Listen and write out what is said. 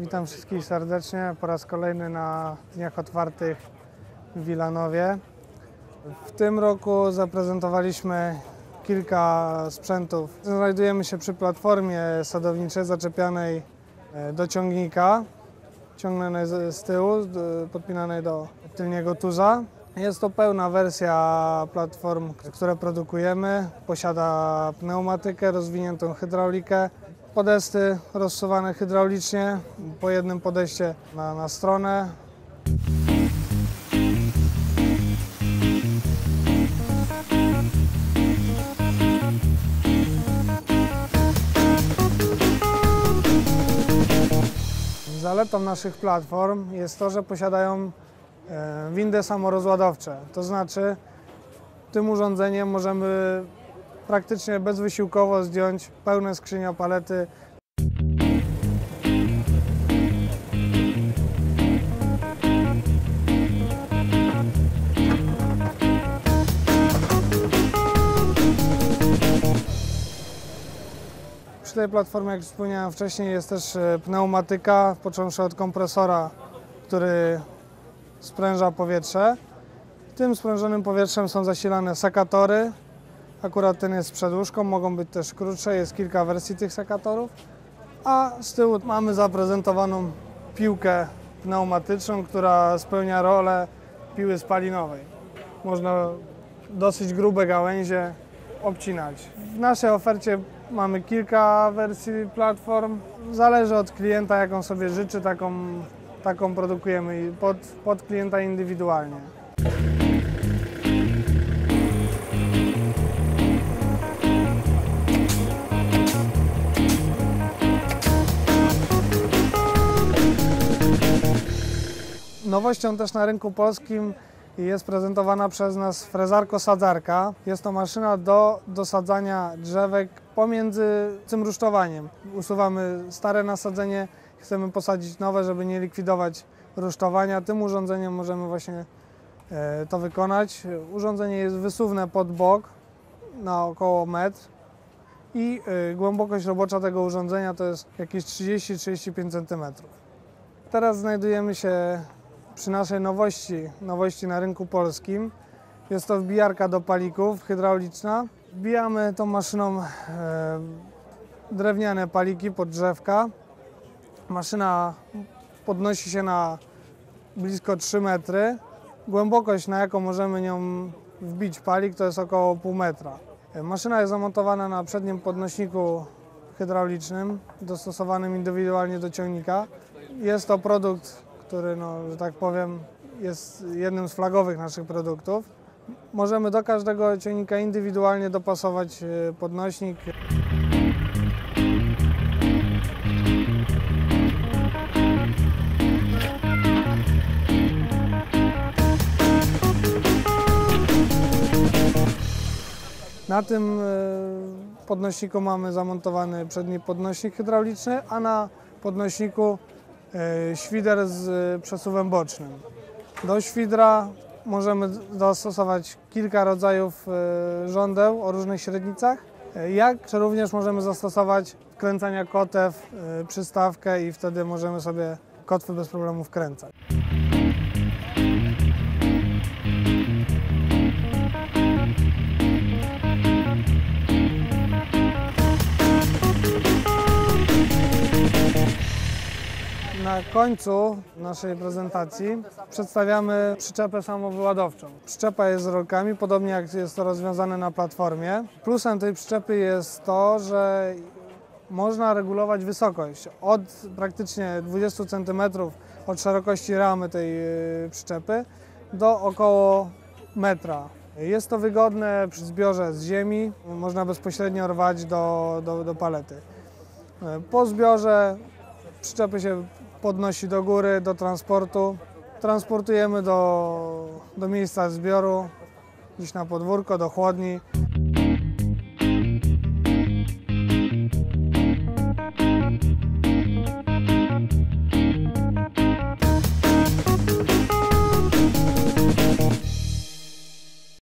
Witam wszystkich serdecznie po raz kolejny na Dniach Otwartych w Wilanowie. W tym roku zaprezentowaliśmy kilka sprzętów. Znajdujemy się przy platformie sadowniczej zaczepianej e, do ciągnika, ciągniętej z tyłu, podpinanej do tylniego tuza. Jest to pełna wersja platform, które produkujemy. Posiada pneumatykę, rozwiniętą hydraulikę, podesty rozsuwane hydraulicznie po jednym podejście na, na stronę. Zaletą naszych platform jest to, że posiadają e, windy samorozładowcze. To znaczy, tym urządzeniem możemy praktycznie bezwysiłkowo zdjąć pełne skrzynia palety Przy tej platformie, jak wspomniałem wcześniej, jest też e, pneumatyka, począwszy od kompresora, który spręża powietrze. Tym sprężonym powietrzem są zasilane sekatory. Akurat ten jest z przedłużką, mogą być też krótsze, jest kilka wersji tych sekatorów. A z tyłu mamy zaprezentowaną piłkę pneumatyczną, która spełnia rolę piły spalinowej. Można dosyć grube gałęzie obcinać. W naszej ofercie mamy kilka wersji platform. Zależy od klienta, jaką sobie życzy, taką, taką produkujemy pod, pod klienta indywidualnie. Nowością też na rynku polskim jest prezentowana przez nas frezarko-sadzarka. Jest to maszyna do dosadzania drzewek pomiędzy tym rusztowaniem. Usuwamy stare nasadzenie, chcemy posadzić nowe, żeby nie likwidować rusztowania. Tym urządzeniem możemy właśnie e, to wykonać. Urządzenie jest wysuwne pod bok na około metr i e, głębokość robocza tego urządzenia to jest jakieś 30-35 cm. Teraz znajdujemy się przy naszej nowości, nowości na rynku polskim. Jest to wbijarka do palików hydrauliczna. Wbijamy tą maszyną e, drewniane paliki pod drzewka. Maszyna podnosi się na blisko 3 metry. Głębokość, na jaką możemy nią wbić palik, to jest około pół metra. E, Maszyna jest zamontowana na przednim podnośniku hydraulicznym, dostosowanym indywidualnie do ciągnika. Jest to produkt, który, no, że tak powiem, jest jednym z flagowych naszych produktów. Możemy do każdego ciągnika indywidualnie dopasować e, podnośnik. Na tym e, podnośniku mamy zamontowany przedni podnośnik hydrauliczny, a na podnośniku świder z e, przesuwem bocznym. Do świdra możemy dostosować kilka rodzajów e, żądeł o różnych średnicach, e, jak również możemy zastosować wkręcania kotew, e, przystawkę i wtedy możemy sobie kotwy bez problemu wkręcać. Na końcu naszej prezentacji przedstawiamy przyczepę samowyładowczą. Przyczepa jest z rolkami, podobnie jak jest to rozwiązane na platformie. Plusem tej przyczepy jest to, że można regulować wysokość od praktycznie 20 cm od szerokości ramy tej y, przyczepy do około metra. Jest to wygodne przy zbiorze z ziemi, można bezpośrednio rwać do, do, do palety. Po zbiorze przyczepy się podnosi do góry, do transportu. Transportujemy do, do miejsca zbioru, gdzieś na podwórko, do chłodni.